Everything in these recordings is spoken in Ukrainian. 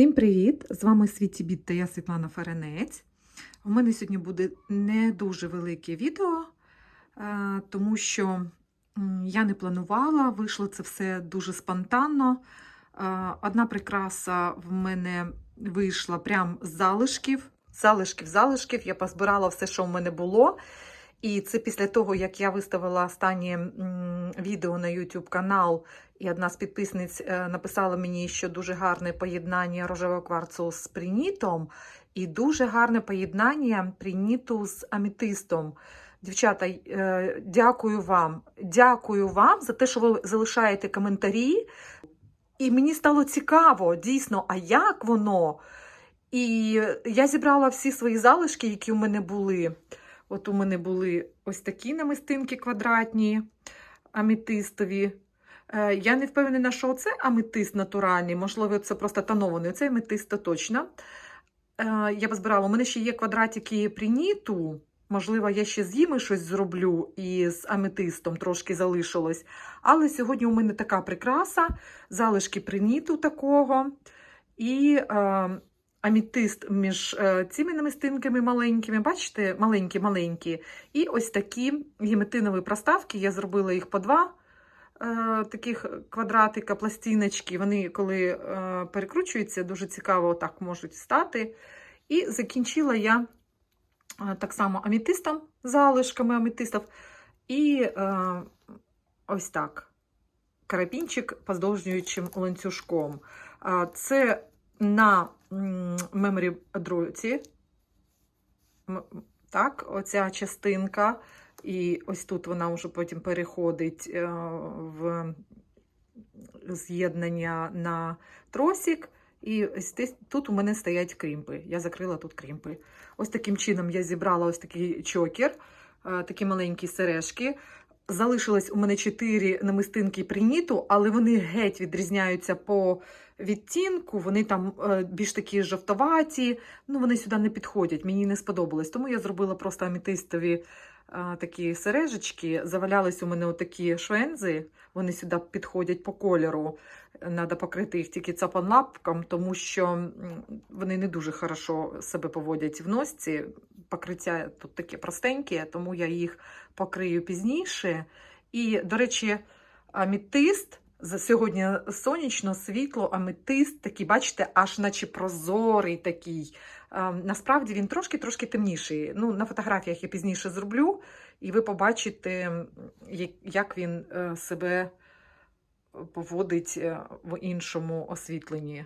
Всім привіт! З вами Світі Біт та я Світлана Ференець. У мене сьогодні буде не дуже велике відео, е, тому що я не планувала, вийшло це все дуже спонтанно. Е, Одна прикраса в мене вийшла прям з залишків. Залишків, залишків. Я позбирала все, що в мене було. І це після того, як я виставила останнє відео на YouTube канал, і одна з підписниць е, написала мені, що дуже гарне поєднання рожевого кварцу з принітом, і дуже гарне поєднання приніту з аметистом. Дівчата, е, дякую вам. Дякую вам за те, що ви залишаєте коментарі. І мені стало цікаво, дійсно, а як воно? І я зібрала всі свої залишки, які у мене були. От у мене були ось такі намистинки квадратні, аметистові. Е, Я не впевнена, що це аметист натуральний, можливо, це просто тонований. Це аметист то точно. Е, Я позбирала. У мене ще є квадратики приніту. Можливо, я ще з ними щось зроблю і з аметистом трошки залишилось. Але сьогодні у мене така прикраса, залишки приніту такого. І е, аметист між е, цими намистинками маленькими, бачите, маленькі-маленькі. І ось такі геметинові проставки. Я зробила їх по два е, таких квадратика, пластиночки. Вони, коли е, перекручуються, дуже цікаво так можуть стати. І закінчила я так само аметистом, залишками аметистів. І ось так. Карабінчик поздовжуючим ланцюжком. Це на меморі дроті. Так, оця частинка. І ось тут вона вже потім переходить е, в з'єднання на тросик. І ось тут у мене стоять крімпи. Я закрила тут крімпи. Ось таким чином я зібрала ось такий чокер, е, такі маленькі сережки. Залишилось у мене чотири намистинки приніту, але вони геть відрізняються по відтінку. Вони там е, більш такі жовтоваті. Ну, вони сюди не підходять. Мені не сподобалось. Тому я зробила просто аметистові е, такі сережечки. Завалялись у мене отакі швензи. Вони сюди підходять по кольору. Треба покрити їх тільки цапанлапком, тому що вони не дуже хорошо себе поводять в носці. Покриття тут таке простеньке, тому я їх покрию пізніше. І, до речі, аметист за сьогодні сонячно, світло, аметист, такий, бачите, аж наче прозорий такий. Насправді він трошки-трошки темніший. Ну, на фотографіях я пізніше зроблю, і ви побачите, як- він е, себе поводить е, в іншому освітленні.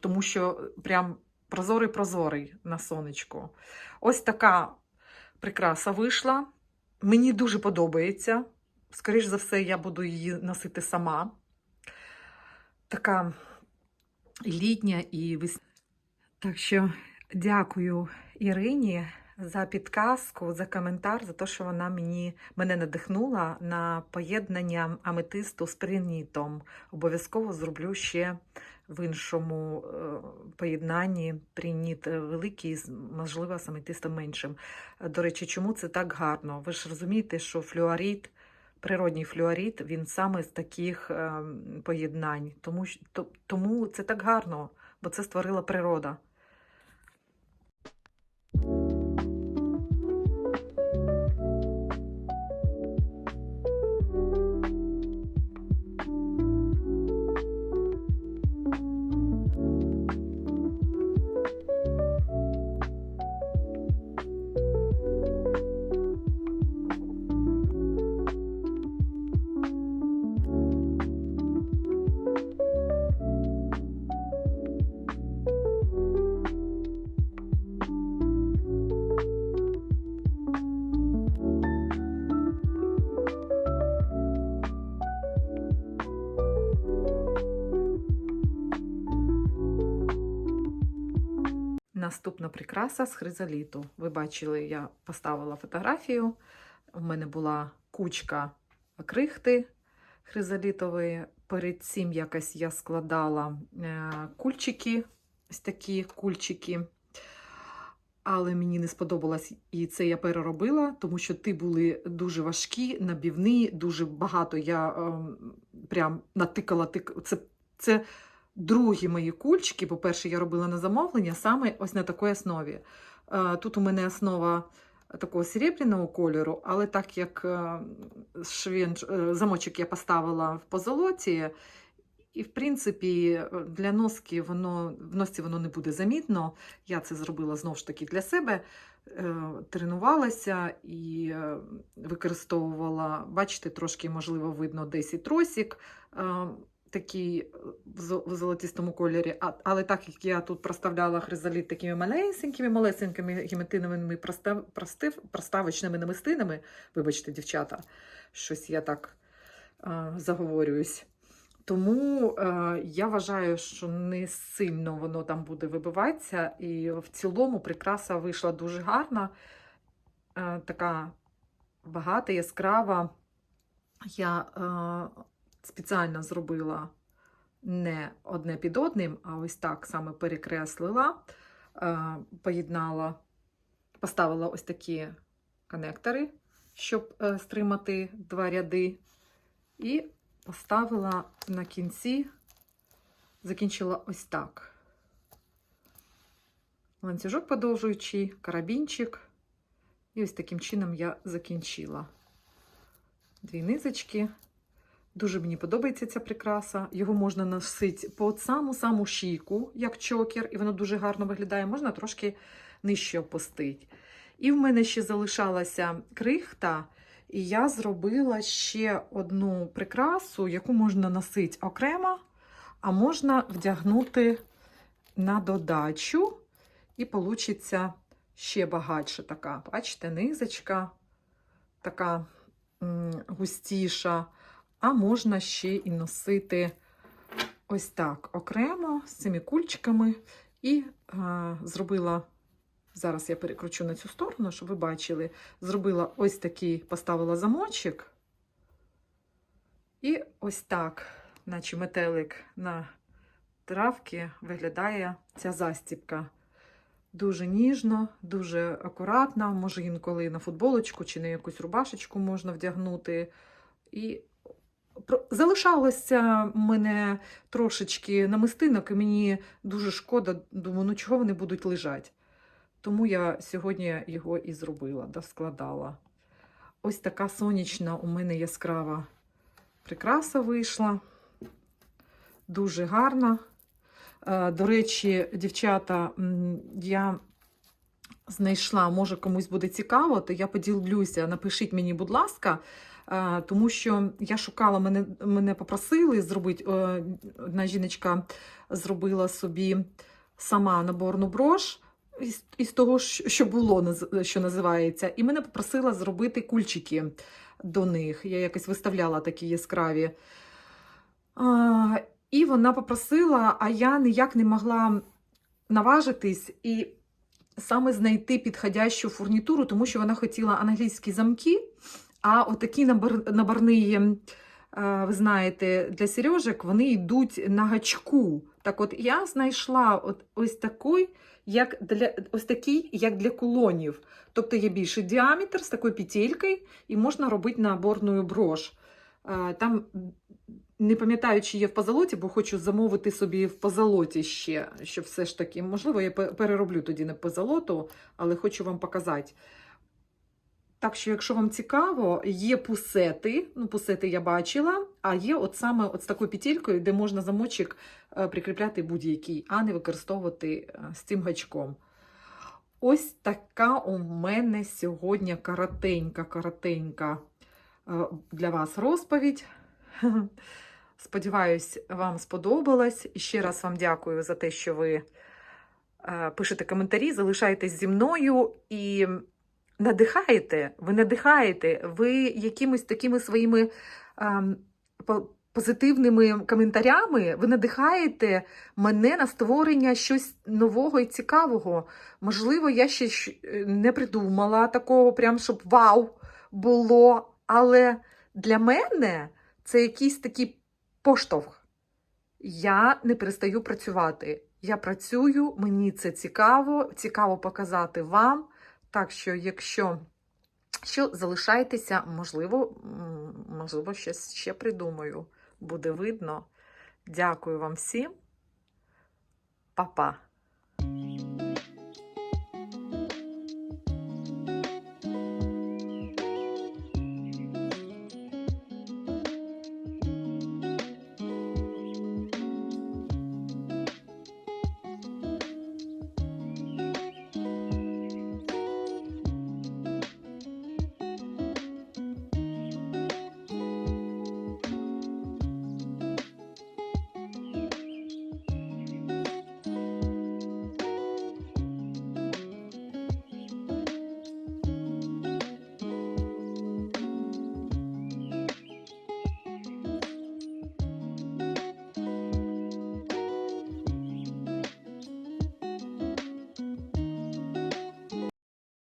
Тому що прям прозорий-прозорий на сонечку. Ось така прикраса вийшла. Мені дуже подобається. Скоріш за все, я буду її носити сама. Така літня і весняна. Так що дякую Ірині за підказку, за коментар, за те, що вона мені, мене надихнула на поєднання аметисту з принітом. Обов'язково зроблю ще в іншому е, поєднанні приніт е, великий, можливо, з аметистом меншим. До речі, чому це так гарно? Ви ж розумієте, що флюорит, природній флюорід, він саме з таких е, поєднань. Тому, то- тому це так гарно, бо це створила природа. Наступна прикраса з хризоліту. Ви бачили, я поставила фотографію. У мене була кучка крихти хризолітової. Перед цим якось я складала е, кульчики, ось такі кульчики. Але мені не сподобалось, і це я переробила, тому що ті були дуже важкі, набівні, дуже багато. Я ем, прям натикала тик. Це, це другі мої кульчики, по-перше, я робила на замовлення саме ось на такій основі. Е, Тут у мене основа такого серебряного кольору, але так як е, швін, е, замочок я поставила в позолоті, і, в принципі, для носки воно в носці воно не буде замітно. Я це зробила знову ж таки для себе. Тренувалася і використовувала, бачите, трошки, можливо, видно десь і тросик такий е, в зо- золотистому кольорі. А, але так як я тут проставляла хризаліт такими малесенькими, малесенькими геметиновими простав, проставочними намистинами, вибачте, дівчата, щось я так е, заговорююсь. Тому е, я вважаю, що не сильно воно там буде вибиватися, і в цілому прикраса вийшла дуже гарна, е, така багата, яскрава. Я е, спеціально зробила не одне під одним, а ось так саме перекреслила, е, поєднала, поставила ось такі конектори, щоб е, стримати два ряди. І поставила на кінці, закінчила ось так. Ланцюжок подовжуючий, карабінчик. І ось таким чином я закінчила. Дві низочки. Дуже мені подобається ця прикраса. Його можна носити по саму-саму шийку, як чокер, і воно дуже гарно виглядає. Можна трошки нижче опустити. І в мене ще залишалася крихта, і я зробила ще одну прикрасу, яку можна носити окремо, а можна вдягнути на додачу, і вийде ще багатше така. Бачите, низочка така густіша, а можна ще і носити ось так окремо з цими кульчиками. І е, зробила, зараз я перекручу на цю сторону, щоб ви бачили, зробила ось такий, поставила замочок. І ось так, наче метелик на травки, виглядає ця застіпка. Дуже ніжно, дуже акуратно. Може, інколи на футболочку чи на якусь рубашечку можна вдягнути. І залишалося мене трошечки намистинок, і мені дуже шкода. Думаю, ну чого вони будуть лежати. Тому я сьогодні його і зробила, доскладала. Ось така сонячна у мене яскрава прикраса вийшла. Дуже гарна. Е, До речі, дівчата, я знайшла, може комусь буде цікаво, то я поділюся. Напишіть мені, будь ласка, тому що я шукала, мене, мене попросили зробити, е, одна жіночка зробила собі сама наборну брош із, із того, що було, що називається, і мене попросила зробити кульчики до них. Я якось виставляла такі яскраві. І вона попросила, а я ніяк не могла наважитись і саме знайти підходящу фурнітуру, тому що вона хотіла англійські замки, а отакі набор, наборні, е, ви знаєте, для сережок вони йдуть на гачку. Так от я знайшла от ось такий, як для, ось такий, як для кулонів. Тобто є більший діаметр з такою петелькою, і можна робити наборну брош. Е, Там не пам'ятаю, чи є в позолоті, бо хочу замовити собі в позолоті ще, щоб все ж таки, можливо, я перероблю тоді не позолоту, але хочу вам показати. Так що, якщо вам цікаво, є пусети, ну, пусети я бачила, а є от саме от з такою петелькою, де можна замочок е, прикріпляти будь-який, а не використовувати е, з цим гачком. Ось така у мене сьогодні коротенька, коротенька е, для вас розповідь. Сподіваюсь, вам сподобалось. І ще раз вам дякую за те, що ви пишете коментарі, залишаєтесь зі мною і надихаєте, ви надихаєте, ви якимись такими своїми ем, позитивними коментарями, ви надихаєте мене на створення щось нового і цікавого. Можливо, я ще е, не придумала такого, прям щоб вау було. Але для мене це якийсь такий поштовх. Я не перестаю працювати. Я працюю, мені це цікаво, цікаво показати вам. Так що, якщо що залишайтеся, можливо, можливо, щось ще придумаю. Буде видно. Дякую вам всім. Па-па!